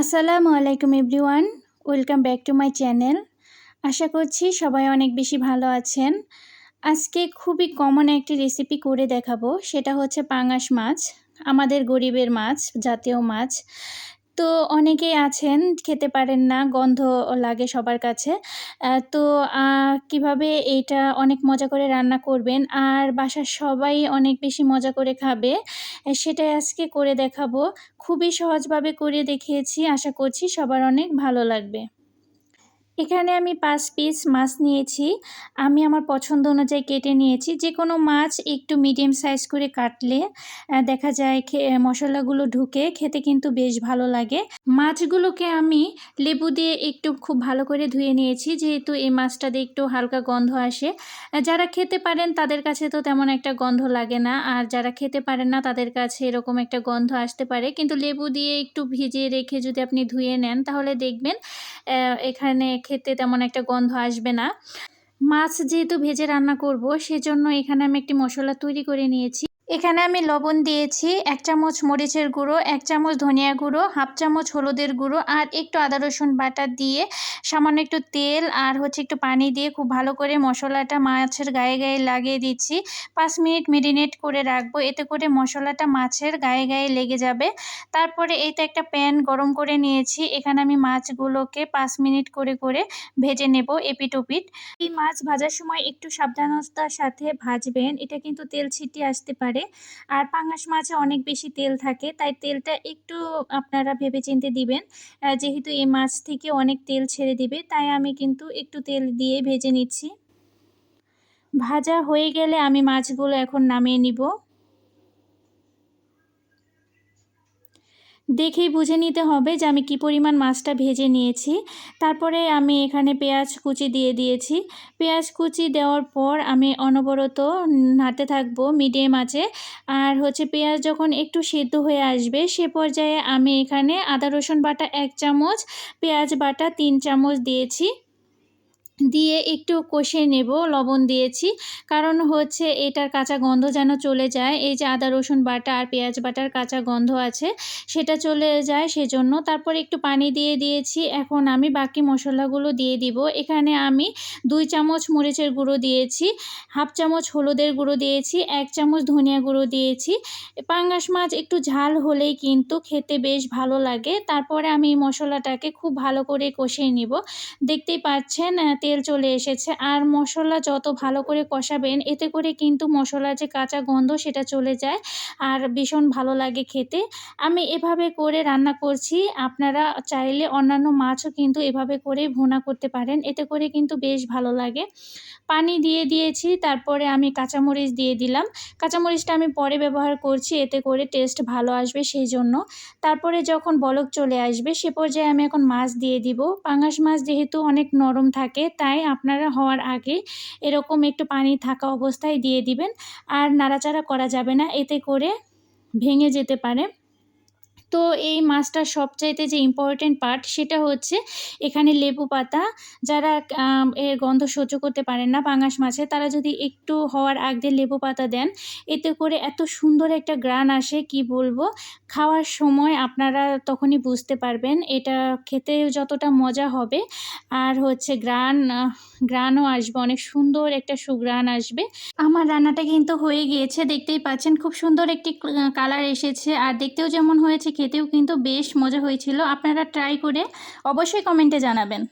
আসসালামু আলাইকুম everyone, welcome back to my channel. আশা করছি সবাই অনেক বেশি ভালো আছেন। আজকে খুবই কমন একটি রেসিপি করে দেখাবো, সেটা হচ্ছে পাঙাশ মাছ, আমাদের গরিবের মাছ, জাতীয় মাছ। তো অনেকেই আছেন, খেতে পারেন না, গন্ধ লাগে সবার কাছে। তো কীভাবে এইটা অনেক মজা করে রান্না করবেন? আর বাসার সবাই অনেক বেশি মজা করে খাবে সেটাই আজকে করে দেখাবো। খুবই সহজভাবে করে দেখিয়েছি, আশা করছি সবার অনেক ভালো লাগবে। এখানে আমি পাঁচ পিস মাছ নিয়েছি। আমি আমার পছন্দ অনুযায়ী কেটে নিয়েছি। যে কোনো মাছ একটু মিডিয়াম সাইজ করে কাটলে দেখা যায় মশলাগুলো ঢুকে খেতে কিন্তু বেশ ভালো লাগে। মাছগুলোকে আমি লেবু দিয়ে একটু খুব ভালো করে ধুয়ে নিয়েছি। যেহেতু এই মাছটা দিয়ে একটু হালকা গন্ধ আসে। যারা খেতে পারেন তাদের কাছে তো তেমন একটা গন্ধ লাগে না। আর যারা খেতে পারেন না তাদের কাছে এরকম একটা গন্ধ আসতে পারে। কিন্তু লেবু দিয়ে একটু ভিজিয়ে রেখে যদি আপনি ধুয়ে নেন, তাহলে দেখবেন এখানে খেতে তেমন একটা গন্ধ আসবে না। মাছ যেহেতু ভেজে রান্না করব, সেজন্য এখানে আমি একটি মশলা তৈরি করে নিয়েছি। এখানে আমি লবণ দিয়েছি, এক চামচ মরিচের গুঁড়ো, এক চামচ ধনিয়া গুঁড়ো, হাফ চামচ হলুদের গুঁড়ো আর একটু আদা রসুন বাটা দিয়ে সামান্য একটু তেল আর হচ্ছে একটু পানি দিয়ে খুব ভালো করে মশলাটা মাছের গায়ে গায়ে লাগিয়ে দিচ্ছি। পাঁচ মিনিট মেরিনেট করে রাখব, এতে করে মশলাটা মাছের গায়ে গায়ে লেগে যাবে। তারপরে এইতে একটা প্যান গরম করে নিয়েছি, এখানে আমি মাছগুলোকে পাঁচ মিনিট করে করে ভেজে নেব এপিট ওপিট এই মাছ ভাজার সময় একটু সাবধানতার সাথে ভাজবেন, এটা কিন্তু তেল ছিটিয়ে আসতে পারে। আর পাঙাশ মাছে অনেক বেশি তেল থাকে, তাই তেলটা একটু আপনারা ভেবেচিন্তে দিবেন। যেহেতু এই মাছ থেকে অনেক তেল ছেড়ে দিবে, তাই আমি কিন্তু একটু তেল দিয়ে ভেজে নিচ্ছি। ভাজা হয়ে গেলে আমি মাছগুলো এখন নামিয়ে নিব। দেখেই বুঝে নিতে হবে যে আমি কি পরিমাণ মাছটা ভেজে নিয়েছি। তারপরে আমি এখানে পেঁয়াজ কুচি দিয়ে দিয়েছি। পেঁয়াজ কুচি দেওয়ার পর আমি অনবরত নাড়তে থাকব মিডিয়াম আঁচে। আর হচ্ছে পেঁয়াজ যখন একটু সেদ্ধ হয়ে আসবে, সে পর্যায়ে আমি এখানে আদা রসুন বাটা এক চামচ, পেঁয়াজ বাটা তিন চামচ দিয়েছি। দিয়ে একটু কষিয়ে নেব, লবণ দিয়েছি। কারণ হচ্ছে এটার কাঁচা গন্ধ যেন চলে যায়। এই যে আদা, রসুন বাটা আর পেঁয়াজ বাটার কাঁচা গন্ধ আছে, সেটা চলে যায় সেজন্য। তারপর একটু পানি দিয়ে দিয়েছি। এখন আমি বাকি মশলাগুলো দিয়ে দিব। এখানে আমি দুই চামচ মরিচের গুঁড়ো দিয়েছি, হাফ চামচ হলুদের গুঁড়ো দিয়েছি, এক চামচ ধনিয়া গুঁড়ো দিয়েছি। পাঙ্গাস মাছ একটু ঝাল হলেই কিন্তু খেতে বেশ ভালো লাগে। তারপরে আমি এই মশলাটাকে খুব ভালো করে কষিয়ে নিব। দেখতেই পাচ্ছেন তেল চলে এসেছে। আর মশলা যত ভালো করে কষাবেন, এতে করে কিন্তু মশলার যে কাঁচা গন্ধ সেটা চলে যায় আর ভীষণ ভালো লাগে খেতে। আমি এভাবে করে রান্না করছি। আপনারা চাইলে অন্যান্য মাছও কিন্তু এভাবে করে ভুনা করতে পারেন। এতে করে কিন্তু বেশ ভালো লাগে। পানি দিয়ে দিয়েছি, তারপরে আমি কাঁচামরিচ দিয়ে দিলাম। কাঁচামরিচটা আমি পরে ব্যবহার করছি, এতে করে টেস্ট ভালো আসবে সেই জন্য। তারপরে যখন বলক চলে আসবে, সে পর্যায়ে আমি এখন মাছ দিয়ে দিব। পাঙাশ মাছ যেহেতু অনেক নরম থাকে তাই আপনারা হওয়ার আগে এরকম একটু পানি থাকা অবস্থায় দিয়ে দিবেন। আর নাড়াচাড়া করা যাবে না, এতে করে ভেঙে যেতে পারে। তো এই মাছটার সবচাইতে যে ইম্পর্টেন্ট পার্ট সেটা হচ্ছে এখানে লেবু পাতা। যারা এর গন্ধ সহ্য করতে পারেন না পাঙাশ মাছে, তারা যদি একটু হওয়ার আগ দিয়ে লেবু পাতা দেন, এতে করে এত সুন্দর একটা গ্রান আসে, কি বলব? খাওয়ার সময় আপনারা তখনই বুঝতে পারবেন, এটা খেতে যতটা মজা হবে। আর হচ্ছে গ্রান গ্রানও আসবে, অনেক সুন্দর একটা সুগ্রান আসবে। আমার রান্নাটা কিন্তু হয়ে গিয়েছে, দেখতেই পাচ্ছেন, খুব সুন্দর একটি কালার এসেছে। আর দেখতেও যেমন হয়েছে খেতেও কিন্তু বেশ মজা হয়েছিল। আপনারা ট্রাই করে অবশ্যই কমেন্টে জানাবেন।